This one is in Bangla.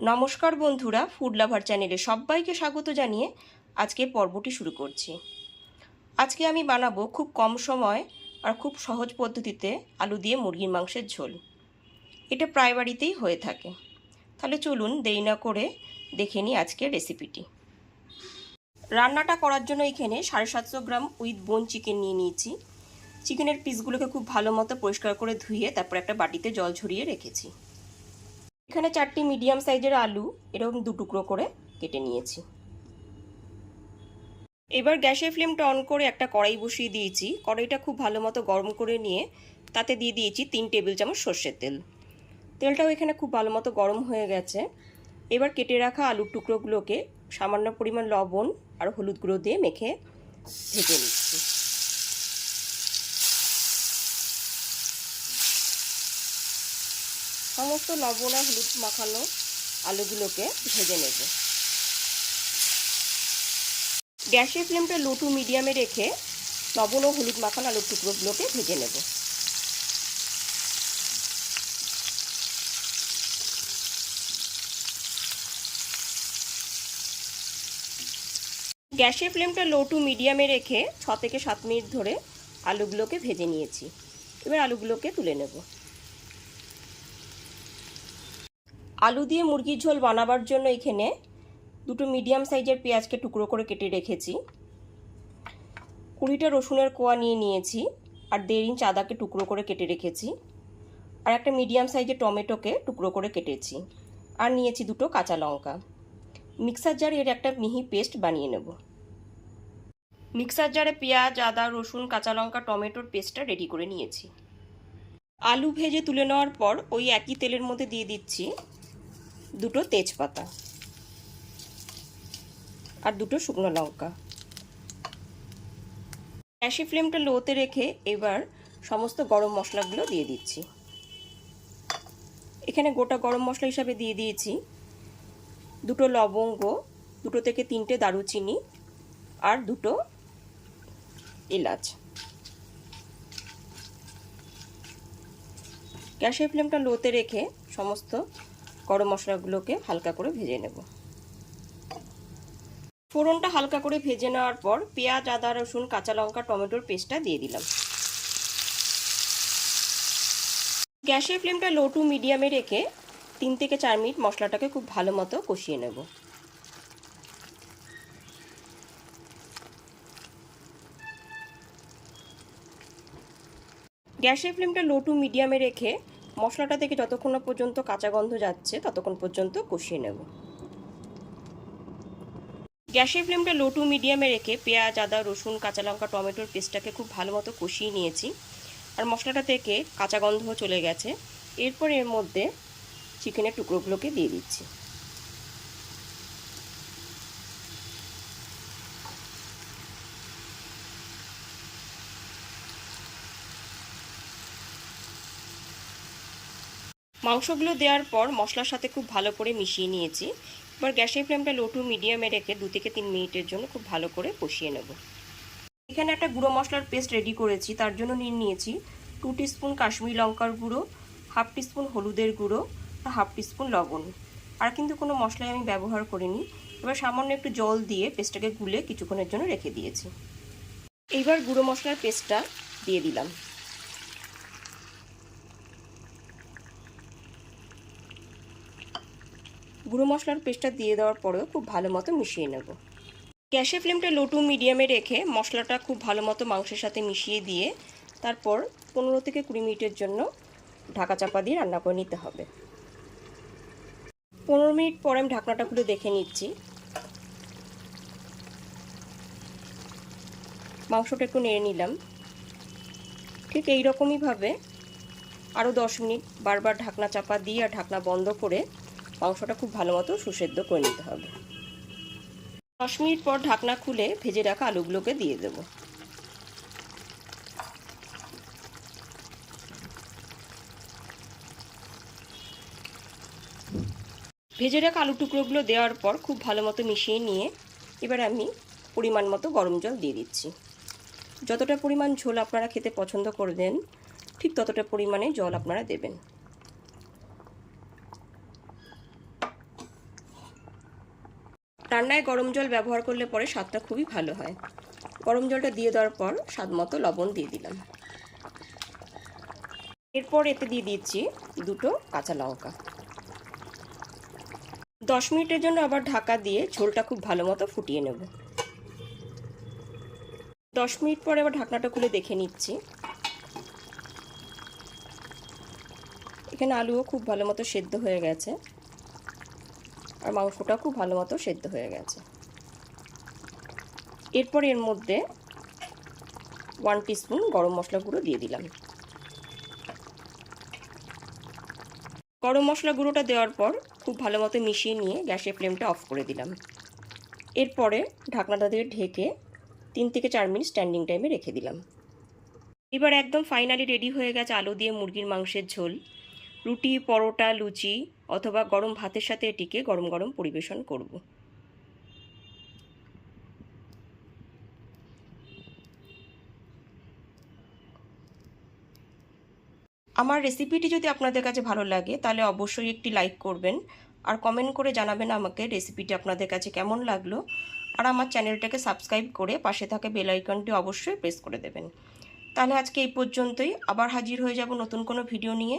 নমস্কার বন্ধুরা ফুড লাভার চ্যানেলে সবাইকে স্বাগত জানিয়ে আজকে পর্বটি শুরু করছি। আজকে আমি বানাবো খুব কম সময় আর খুব সহজ পদ্ধতিতে আলু দিয়ে মুরগির মাংসের ঝোল। এটা প্রায় বাড়িতেই হয়ে থাকে। তাহলে চলুন দেরি না করে দেখে নিই আজকের রেসিপিটি। রান্নাটা করার জন্য এখানে সাড়ে সাতশো গ্রাম উইথ বোন চিকেন নিয়ে নিয়েছি। চিকেনের পিসগুলোকে খুব ভালো মতো পরিষ্কার করে ধুয়ে তারপর একটা বাটিতে জল ঝরিয়ে রেখেছি। এখানে চারটি মিডিয়াম সাইজের আলু এরকম দু টুকরো করে কেটে নিয়েছি। এবার গ্যাসের ফ্লেমটা অন করে একটা কড়াই বসিয়ে দিয়েছি। কড়াইটা খুব ভালো মতো গরম করে নিয়ে তাতে দিয়ে দিয়েছি তিন টেবিল চামচ সর্ষের তেল। তেলটাও এখানে খুব ভালো মতো গরম হয়ে গেছে। এবার কেটে রাখা আলুর টুকরোগুলোকে সামান্য পরিমাণ লবণ আর হলুদ গুঁড়ো দিয়ে মেখে ভেজে নিচ্ছি। সমস্ত লবণ আর হলুদ মাখানো আলুগুলোকে ভেজে নেব। গ্যাসের ফ্লেমটা লো টু মিডিয়ামে রেখে লবণ ও হলুদ মাখানো আলুর টুকরোগুলোকে ভেজে নেব। গ্যাসের ফ্লেমটা লো টু মিডিয়ামে রেখে ছ থেকে সাত মিনিট ধরে আলুগুলোকে ভেজে নিয়েছি। এবার আলুগুলোকে তুলে নেব। আলু দিয়ে মুরগির ঝোল বানাবার জন্য এখানে দুটো মিডিয়াম সাইজের পেঁয়াজকে টুকরো করে কেটে রেখেছি। কুড়িটা রসুনের কোয়া নিয়ে নিয়েছি আর দেড় ইঞ্চ আদাকে টুকরো করে কেটে রেখেছি আর একটা মিডিয়াম সাইজের টমেটোকে টুকরো করে কেটেছি আর নিয়েছি দুটো কাঁচা লঙ্কা। মিক্সার জারে এর একটা মিহি পেস্ট বানিয়ে নেব। মিক্সার জারে পেঁয়াজ, আদা, রসুন, কাঁচা লঙ্কা, টমেটোর পেস্টটা রেডি করে নিয়েছি। আলু ভেজে তুলে নেওয়ার পর ওই একই তেলের মধ্যে দিয়ে দিচ্ছি দুটো তেজপাতা আর দুটো শুকনো লঙ্কা। গ্যাসি ফ্লেমটা লোতে রেখে এবার সমস্ত গরম মশলাগুলো দিয়ে দিচ্ছি। এখানে গোটা গরম মশলা হিসাবে দিয়ে দিয়েছি দুটো লবঙ্গ, দুটো থেকে তিনটে দারুচিনি আর দুটো এলাচ। গ্যাসের ফ্লেমটা লোতে রেখে সমস্ত গরম মশলাগুলোকে হালকা করে ভেজে নেব। ফোড়নটা হালকা করে ভেজে নেওয়ার পর পেঁয়াজ, আদা, রসুন, কাঁচা লঙ্কা, টমেটোর পেস্টটা দিয়ে দিলাম। গ্যাসের ফ্লেমটা লো টু মিডিয়ামে রেখে তিন থেকে চার মিনিট মশলাটাকে খুব ভালো মতো কষিয়ে নেব। গ্যাসের ফ্লেমটা লো টু মিডিয়ামে রেখে মশলাটা থেকে যতক্ষণ না পর্যন্ত কাঁচা গন্ধ যাচ্ছে, ততক্ষণ পর্যন্ত কষিয়ে নেব। গ্যাসের ফ্লেমটা লো টু মিডিয়ামে রেখে পেঁয়াজ, আদা, রসুন, কাঁচা লঙ্কা, টমেটোর পেস্টটাকে খুব ভালো মতো কষিয়ে নিয়েছি। আর মশলাটা থেকে কাঁচা গন্ধ চলে গেছে। এরপর এর মধ্যে চিকেনের টুকরোগুলোকে দিয়ে দিচ্ছি। মাংসগুলো দেওয়ার পর মশলার সাথে খুব ভালো করে মিশিয়ে নিয়েছি। এবার গ্যাসের ফ্লেমটা লো টু মিডিয়ামে রেখে দু থেকে তিন মিনিটের জন্য খুব ভালো করে কষিয়ে নেব। এখানে একটা গুঁড়ো মশলার পেস্ট রেডি করেছি, তার জন্য নিয়ে নিয়েছি টু টিস্পুন কাশ্মীরি লঙ্কার গুঁড়ো, হাফ টিস্পুন হলুদের গুঁড়ো, আর হাফ টিস্পুন লবণ। আর কিন্তু কোনো মশলাই আমি ব্যবহার করিনি। এবার সামান্য একটু জল দিয়ে পেস্টটাকে গুলে কিছুক্ষণের জন্য রেখে দিয়েছি। এইবার গুঁড়ো মশলার পেস্টটা দিয়ে দিলাম। গুঁড়ো মশলার পেস্টটা দিয়ে দেওয়ার পরেও খুব ভালো মতো মিশিয়ে নেব। গ্যাসের ফ্লেমটা লো টু মিডিয়ামে রেখে মশলাটা খুব ভালো মতো মাংসের সাথে মিশিয়ে দিয়ে তারপর পনেরো থেকে কুড়ি মিনিটের জন্য ঢাকা চাপা দিয়ে রান্না করে নিতে হবে। পনেরো মিনিট পরে আমি ঢাকনাটা খুলে দেখে নিচ্ছি। মাংসটা একটু নেড়ে নিলাম। ঠিক এই রকমইভাবে আরও দশ মিনিট বারবার ঢাকনা চাপা দিয়ে আর ঢাকনা বন্ধ করে মাংসটা খুব ভালো মতো সুসেদ্ধ করে নিতে হবে। দশ মিনিট পর ঢাকনা খুলে ভেজে রাখা আলুগুলোকে দিয়ে দেব। ভেজে রাখা আলু টুকরোগুলো দেওয়ার পর খুব ভালো মতো মিশিয়ে নিয়ে এবার আমি পরিমাণ মতো গরম জল দিয়ে দিচ্ছি। যতটা পরিমাণ ঝোল আপনারা খেতে পছন্দ করবেন, ঠিক ততটা পরিমাণে জল আপনারা দেবেন। রান্নায় গরম জল ব্যবহার করলে পরে স্বাদটা খুবই ভালো হয়। গরম জলটা দিয়ে দেওয়ার পর স্বাদ মতো লবণ দিয়ে দিলাম। এরপর এতে দিয়ে দিচ্ছি দুটো কাঁচা লঙ্কা। দশ মিনিটের জন্য আবার ঢাকা দিয়ে ঝোলটা খুব ভালো মতো ফুটিয়ে নেব। দশ মিনিট পরে আবার ঢাকনাটা খুলে দেখে নিচ্ছি। এখানে আলুও খুব ভালো মতো সেদ্ধ হয়ে গেছে। আর মাংসটা খুব ভালো মতো সেদ্ধ হয়ে গেছে। এরপর এর মধ্যে ওয়ান টিস্পুন গরম মশলা গুঁড়ো দিয়ে দিলাম। গরম মশলা গুঁড়োটা দেওয়ার পর খুব ভালো মতো মিশিয়ে নিয়ে গ্যাসের ফ্লেমটা অফ করে দিলাম। এরপরে ঢাকনাটা দিয়ে ঢেকে তিন থেকে চার মিনিট স্ট্যান্ডিং টাইমে রেখে দিলাম। এবার একদম ফাইনালি রেডি হয়ে গেছে আলু দিয়ে মুরগির মাংসের ঝোল। রুটি, পরোটা, লুচি অথবা গরম ভাতের সাথে এটিকে গরম গরম পরিবেশন করব। আমার রেসিপিটি যদি আপনাদের কাছে ভালো লাগে, তাহলে অবশ্যই একটি লাইক করবেন। আর কমেন্ট করে জানাবেন আমাকে রেসিপিটি আপনাদের কাছে কেমন লাগল। আর আমার চ্যানেলটাকে সাবস্ক্রাইব করে পাশে থাকা বেল আইকনটি অবশ্যই প্রেস করে দেবেন। তাহলে আজকে এই পর্যন্তই। আবার হাজির হয়ে যাব নতুন কোনো ভিডিও নিয়ে।